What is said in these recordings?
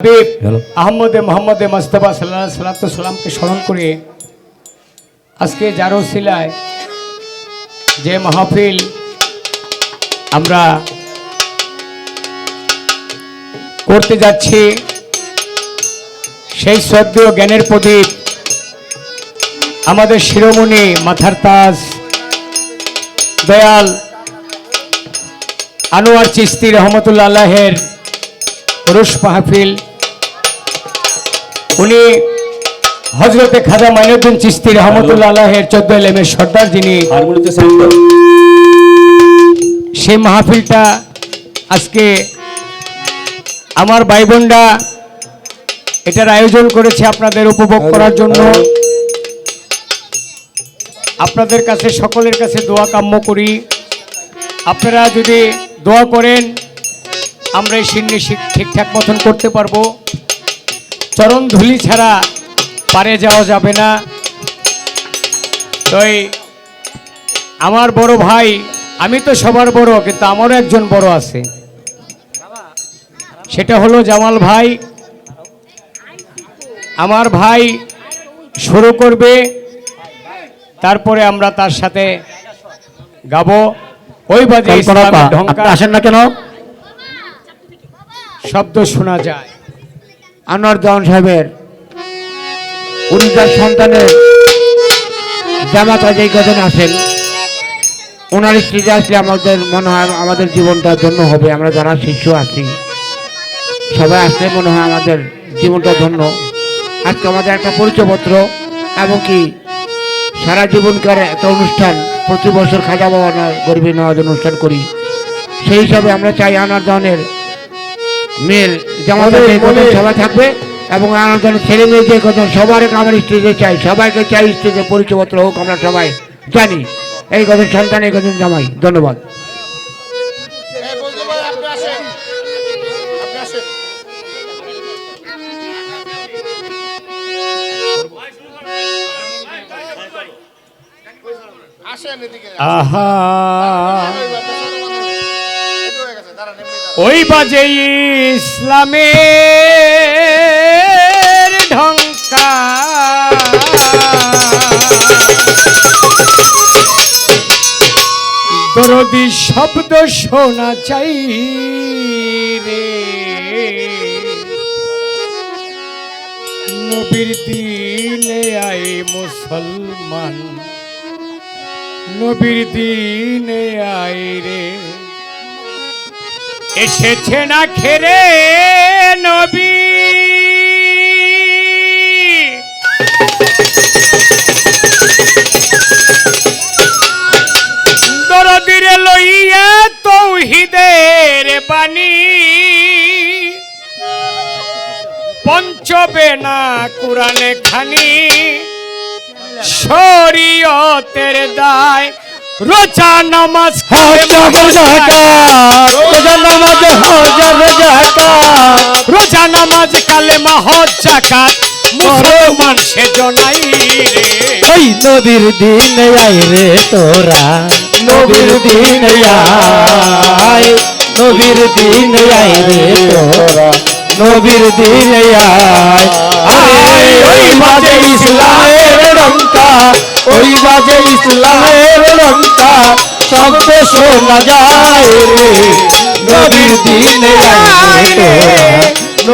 হাবিব। আহমদে মোহাম্মদে মোস্তফা সাল্লাহ সাল্লাতু সাল্লামকে স্মরণ করে আজকে জারো শিলায় যে মাহফিল আমরা করতে যাচ্ছি সেই শ্রদ্ধেয় জ্ঞানের প্রদীপ আমাদের শিরোমণি মাথার তাজ দয়াল আনোয়ার চিস্তি রহমতুল্লাহ আল্লাহের রুশ মাহফিল উনি হজরতে খাজা মাইনুদ্দিন চিস্তি রহমতুল্লাহ আল্লাহের চোদ্দ এলেমের সর্দার যিনি সেই মাহফিলটা আজকে আমার ভাই বোনরা এটার আয়োজন করেছে আপনাদের উপভোগ করার জন্য। আপনাদের কাছে সকলের কাছে দোয়া কাম্য করি। আপনারা যদি দোয়া করেন আমরা এই সিন্নি ঠিকঠাক মতন করতে পারব। চরণ ধুলি ছাড়া পারে যাওয়া যাবে না। তাই আমার বড় ভাই আমি তো সবার বড় কিন্তু আমারও একজন বড় আছে। সেটা হলো জামাল ভাই। আমার ভাই শুরু করবে তারপরে আমরা তার সাথে গাবো। ওই বাজে আসেন না কেন? শব্দ শোনা যায়। আনোয়ার জামান সাহেবের উনি তার সন্তানের জামাতা যেই কজন আসেন। ওনার স্ত্রীতে আসলে আমাদের মনে হয় আমাদের জীবনটা ধন্য হবে, আমরা যারা শিশু আছি, সবাই আসলে মনে হয় আমাদের জীবনটা ধন্য। আজকে আমাদের একটা পরিচয়পত্র এবং কি সারা জীবনকার একটা অনুষ্ঠান, প্রতি বছর খাজা বাবা গরিবী নওয়াজ অনুষ্ঠান করি। সেই হিসাবে আমরা চাই আনার ধরনের মেয়ের জামাতে সবাই থাকবে এবং আমার জন্য ছেলে মেয়ে যে সবার আমার স্টেজে চাই সবাইকে চাই স্টেজে পরিচয়পত্র হোক আমরা সবাই জানি। এই কজন সন্তান এই কজন জামাই। ধন্যবাদ। এই ওই বাজে ইসলামের ঢঙ্কা দরদি শব্দ শোনা চাই রে। নবীর দিনে আয় মুসলমান। নবীর দিনে আয় রে। এসেছে না খেরে নবী? দরদিরে লইয়া তৌহিদের বাণী। পঞ্চবে না কোরআনে খানি। শরীয়তের দায় রোজা নামাজ রোজা নামাজ রোজা কালেমা হজ জাকাত। মুসলমান সে জনাই রে। ওই নবীর দিন আয় রে তোরা। নবীর দিন আয় নবীর দিন আয় রে তোরা। নবীর দিন আয়। আরে ওই বাজে ইসলামের রঙ্কা ওই বাজে ইসলামের রঙ্কা শব্দ শোনা যায় রে। নবীর দিন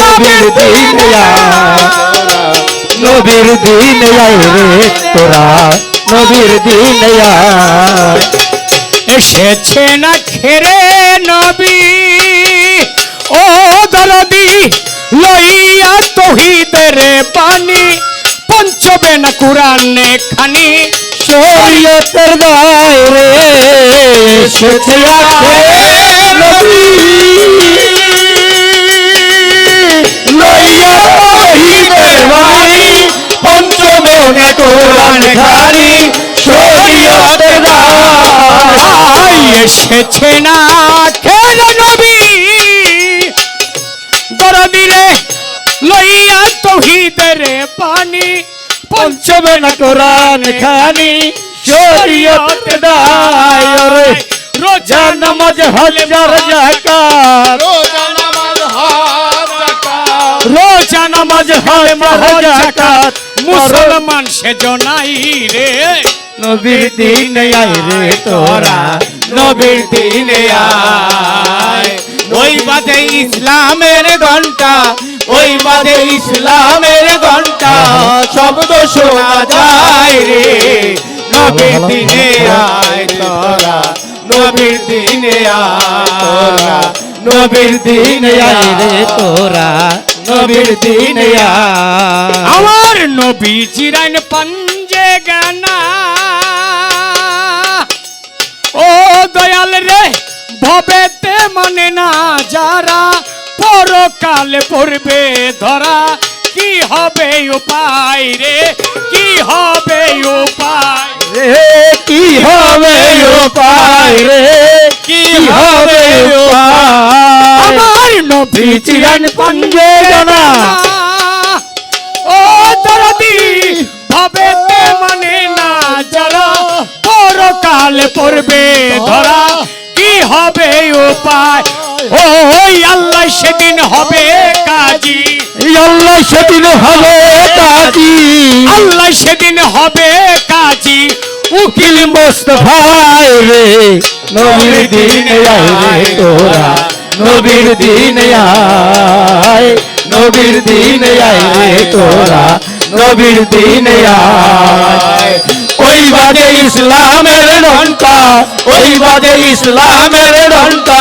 নবীর দিন নবীর দিন রে তোরা, নবীর দিন এসেছে না খেরে নবী, ও দরদি, লইয়া তহিদের পানি। পঞ্চবে না কোরআনে খানি। শরীয়তের দায় রে এসেছে নবী। লইয়া পঞ্চমে না কোরআন খানি। শরীয়তের দায় এসেছে না নবী। পঞ্চবে না কোরআন খানি শরীয়ত দায় রে। রোজা নামাজ হজার জাকাত রোজা নামাজ হজ যাকাত। রোজা নামাজ হয় মহজ জাকাত মুসলমান সে জনাই রে। নবীর দিনে আয় রে তোরা। নবীর দিনে আয়। ওই বাজে ইসলামের ঘণ্টা ওই বাজে ইসলামের ঘণ্টা শব্দ শোনা যায় রে। নবীর দিনে আয় তোরা, নবীর দিনে আয় নবীর দিনে আয় রে তোরা, নবীর দিনে আয়। আমার নবী চিরাইন পাঞ্জে গানা ও দয়াল রে, ভবেতে মানে না যারা পরকালে পড়বে ধরা কি হবে উপায় রে? কি হবে উপায়? রে কি হবে উপায় রে? কি হবে উপায়? আমার নবী চিরাইন পাঞ্জে গানা ও দরদি ভবেতে মানে না যারা পরকালে পড়বে ধরা কি হবে উপায়? আল্লাহ সেদিন হবে কাজী। আল্লাহ সেদিন হবে কাজী। আল্লাহ সেদিন হবে কাজী। উকিল মোস্তফায় রে নবীর দিনে আয় তোরা নবীর দিনে আয় নবীর দিনে আয় রে তোরা নবীর দিনে আয়। ওই বাজে ইসলামের ঘণ্টা ওই বাজে ইসলামের ঘণ্টা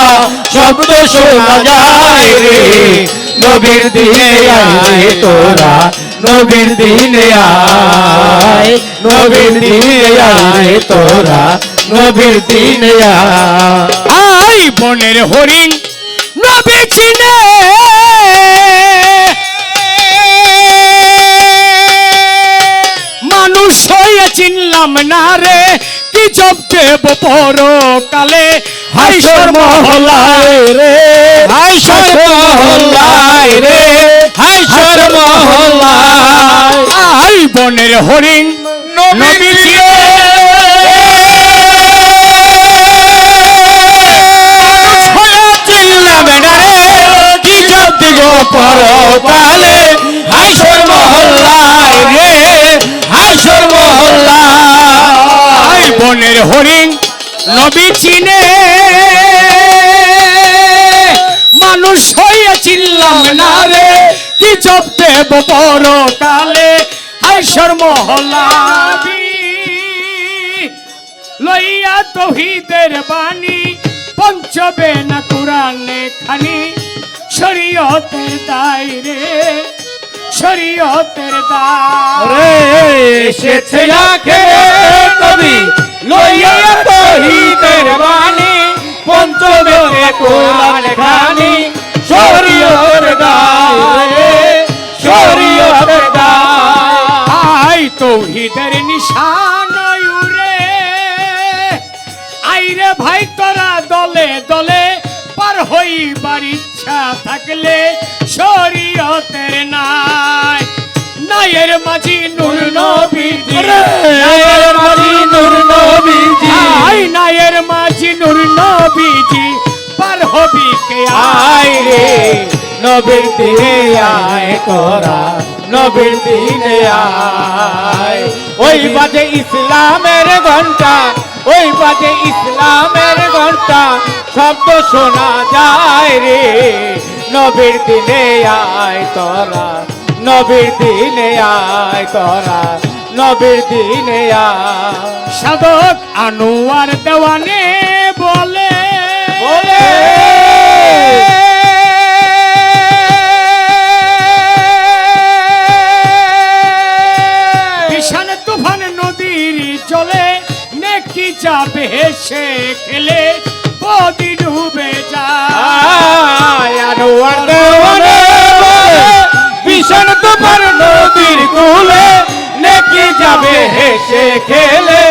শব্দ শোনা যায় রে। নবীর দিনে আয় তোরা, নবীর দিনে আয়। নবীর দিনে আয় তোরা, নবীর দিনে আয় বনের হরিণ হয়ে না রে, কি দেব পরকালে? হাসর মহলায় রে হাসর মহলায় রে হাসর মহলায় আই বনের হরিণ নবী চিনে। মানুষ হইয়া চিনলাম না রে। কি জব দেব পরকালে আইসর মহলাবি লইয়া তহিদের বাণী, পঞ্চবে না কোরআনে খানি। শরীয়তের দায়রে শরীয়তের দায়। রে এসেছে আখে কবি লইয়া তহিদের বাণী পঞ্চমেতে কোরআন খানি শরীয়তের গায়ে শরীয়তের গায়ে আই তৌহিদের নিশান উরে আইরে ভাই তোরা দলে দলে পার হইবার ইচ্ছা থাকলে শরীয়তের নাই নায়ের মাঝি নূর নবীজি নায়ের নবীজি হবি কে রে? নবীর দিনে আয় নবীর দিনে আয়। ওই বাজে ইসলামের ঘণ্টা, ওই বাজে ইসলামের ঘণ্টা, শব্দ শোনা যায় রে। নবীর দিনে আয় তোরা, নবীর দিনে আয় তোরা, নবীর দিনে আয়। সাধক আনোয়ার দেওয়ানে বলে তুফান নদীর চলে নেকি যাবে হেসে খেলে বদি ডুবে যায়। আনোয়ার দেওয়ানে বলে, ভীষণ তোমার নদীর কুলে নেকি যাবে হেসে খেলে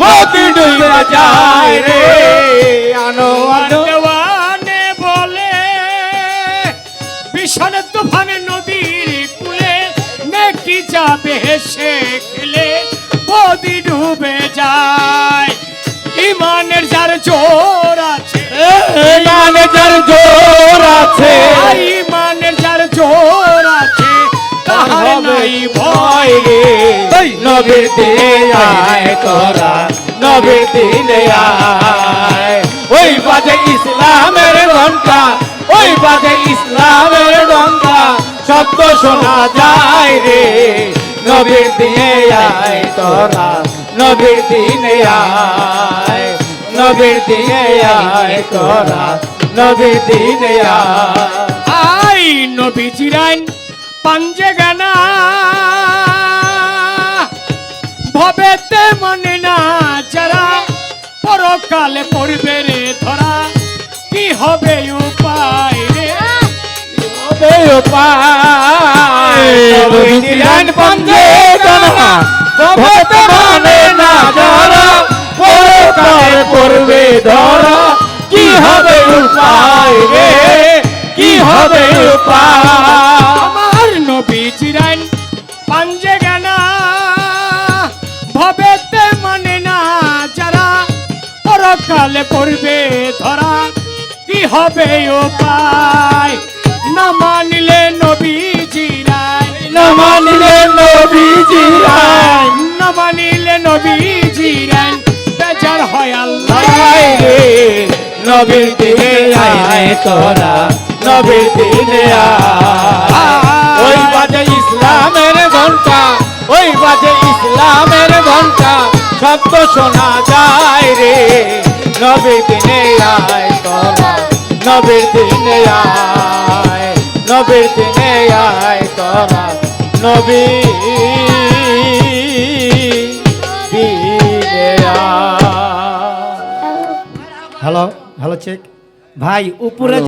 বতি ডুবে যায় রে। আনোয়ার বিশাল তুফান নদীর কুলে নেকি যাবে হেসে খেলে বদি ডুবে যায়। ইমানের যার জোর আছে। মানে যার জোর আছে। ইমানের যার জোর আছে নাই ভয় রে। নবীর দিনে আয় তোরা নবীর দিনে আয়। ওই বাজে ইসলামের ঘণ্টা ওই বাজে ইসলামের শব্দ শোনা যায় রে। নবীর দিনে আয় তোরা, নবীর দিনে আয়। নবীর দিনে আয় তোরা, নবীর দিনে আয়। নবী চিরাইন পাঞ্জে গানা। ভবেতে মনে না যারা, পরকালে পড়বে রে ধরা। কি হবে উপায়? পড়বে ধরা কি হবে উপায় রে কি হবে উপায় নবী চিরাইন পাঞ্জে গানা ভবেতে মনে না যারা পরকালে পড়বে ধরা কি হবে উপায়? নবীজিরান না মানিলে নবী চিরাইন বেজার হয় আল্লাহ। রে নবীর দিনে আয় তোরা নবীর দিনে আয়। ওই বাজে ইসলামের ঘণ্টা ওই বাজে ইসলামের ঘণ্টা শব্দ শোনা যায় রে। নবীর দিনে আয় তোরা নবীর দিনে আয়। নবীর দিনে আয় তোরা নবী। হ্যালো হ্যালো চেক ভাই উপরে